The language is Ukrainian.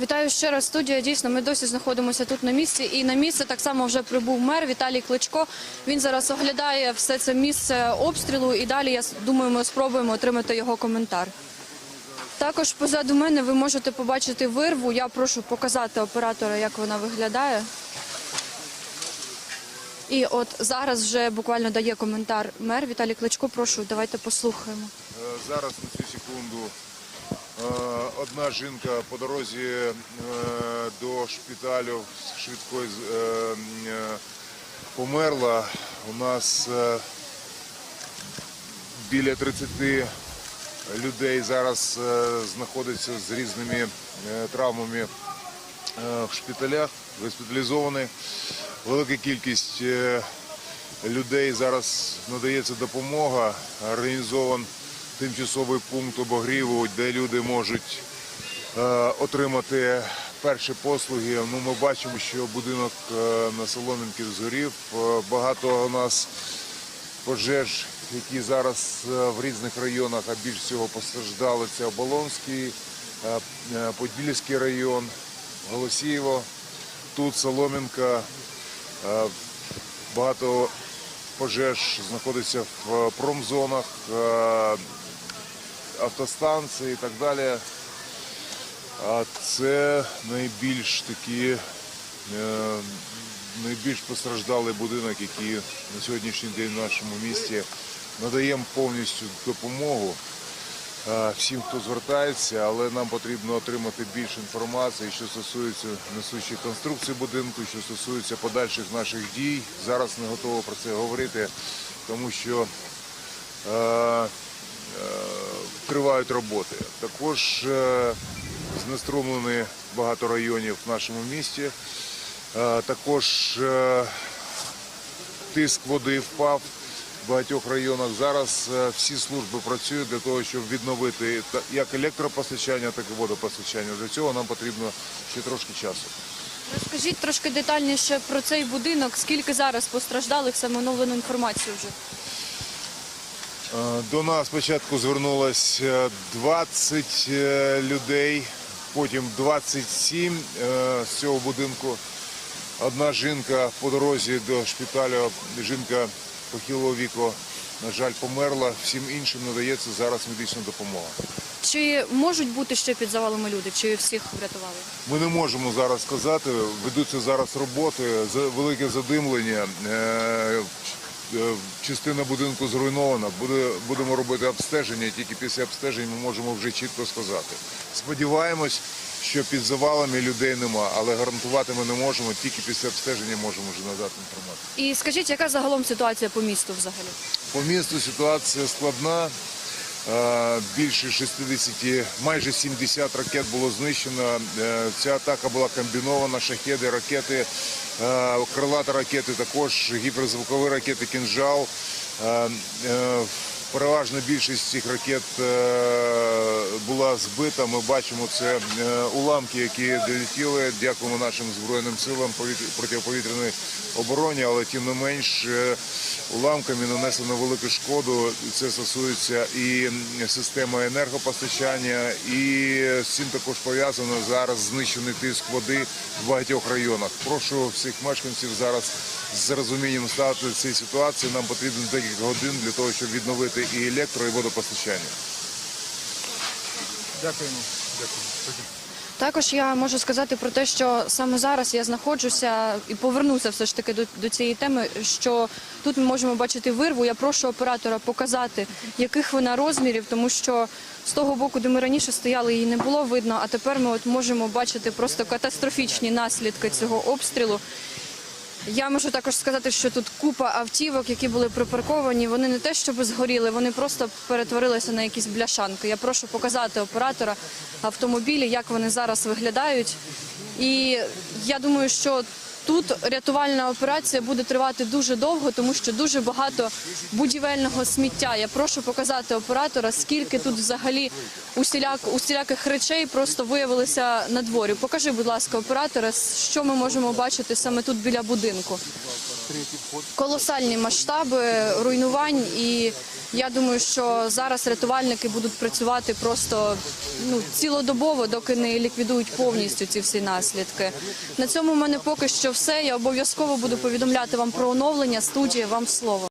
Вітаю ще раз. Студія. Дійсно, ми досі знаходимося тут на місці. І на місце так само вже прибув мер Віталій Кличко. Він зараз оглядає все це місце обстрілу. І далі я думаю, ми спробуємо отримати його коментар. Також позаду мене ви можете побачити вирву. Я прошу показати оператора, як вона виглядає. І от зараз вже буквально дає коментар мер Віталій Кличко. Прошу, давайте послухаємо. Е, Зараз на цю секунду одна жінка по дорозі е, до шпиталю з- е, е, померла. У нас е, біля 30 людей зараз е, знаходиться з різними е, травмами е, в шпиталях, госпіталізовані. Велика кількість е, людей зараз надається допомога. Організован тимчасовий пункт обогріву, де люди можуть е, отримати перші послуги. Ну, ми бачимо, що будинок е, на Соломінки згорів. Е, Багато у нас пожеж, які зараз е, в різних районах, а більш всього постраждали. Це Оболонський, Подільський район, Голосіїво, тут Соломінка. Е, Багато пожеж знаходиться в промзонах, е, автостанції і так далі. А це найбільш такі е, найбільш постраждалий будинок, який на сьогоднішній день в нашому місті надаємо повністю допомогу е, всім, хто звертається, але нам потрібно отримати більше інформації, що стосується несущих конструкцій будинку, що стосується подальших наших дій. Зараз не готово про це говорити, тому що е, е, тривають роботи. Також е, знеструмлені багато районів в нашому місті. Е, Також тиск води впав в багатьох районах. Зараз е, всі служби працюють для того, щоб відновити як електропостачання, так і водопостачання. Для цього нам потрібно ще трошки часу. Розкажіть трошки детальніше про цей будинок. Скільки зараз постраждалих саме оновлену інформацію вже? Е, До нас спочатку звернулось е, 20 е, людей, потім 27 е, з цього будинку. Одна жінка по дорозі до шпиталю, жінка похилого віку, на жаль, померла. Всім іншим надається зараз медична допомога. Чи можуть бути ще під завалами люди, чи всіх врятували? Ми не можемо зараз сказати. Ведуться зараз роботи, велике задимлення. Е, е, Частина будинку зруйнована. Буде, будемо робити обстеження. Тільки після обстежень ми можемо вже чітко сказати. Сподіваємось, що під завалами людей нема, але гарантувати ми не можемо. Тільки після обстеження можемо вже надати інформацію. І скажіть, яка загалом ситуація по місту взагалі? По місту ситуація складна. Е, Більше 60, майже 70 ракет було знищено. Е, Ця атака була комбінована, шахеди, ракети, е, крилата ракети, також гіперзвукові ракети «Кінжал». Переважна більшість цих ракет е, була збита. Ми бачимо це е, уламки, які долетіли. Дякуємо нашим збройним силам повіт- протиповітряної обороні, але тим не менш е, уламками нанесено велику шкоду. Це стосується і системи енергопостачання, і з цим також пов'язано зараз знищений тиск води в багатьох районах. Прошу всіх мешканців зараз з розумінням ставити цієї ситуації. Нам потрібно декілька годин для того, щоб відновити і електро, і водопостачання. Дякуємо. Також я можу сказати про те, що саме зараз я знаходжуся і повернуся все ж таки до, до цієї теми. Що тут ми можемо бачити вирву. Я прошу оператора показати, яких вона розмірів, тому що з того боку, де ми раніше стояли, її не було видно. А тепер ми от можемо бачити просто катастрофічні наслідки цього обстрілу. Я можу також сказати, що тут купа автівок, які були припарковані. Вони не те, щоб згоріли, вони просто перетворилися на якісь бляшанки. Я прошу показати оператора автомобілі, як вони зараз виглядають. І я думаю, що тут рятувальна операція буде тривати дуже довго, тому що дуже багато будівельного сміття. Я прошу показати оператора, скільки тут взагалі усіляк, усіляких речей просто виявилося на дворі. Покажи, будь ласка, оператора, що ми можемо бачити саме тут біля будинку. Колосальні масштаби руйнувань і Я думаю, що зараз рятувальники будуть працювати просто ну цілодобово, доки не ліквідують повністю ці всі наслідки. На цьому в мене поки що все. Я обов'язково буду повідомляти вам про оновлення студії. Вам слово.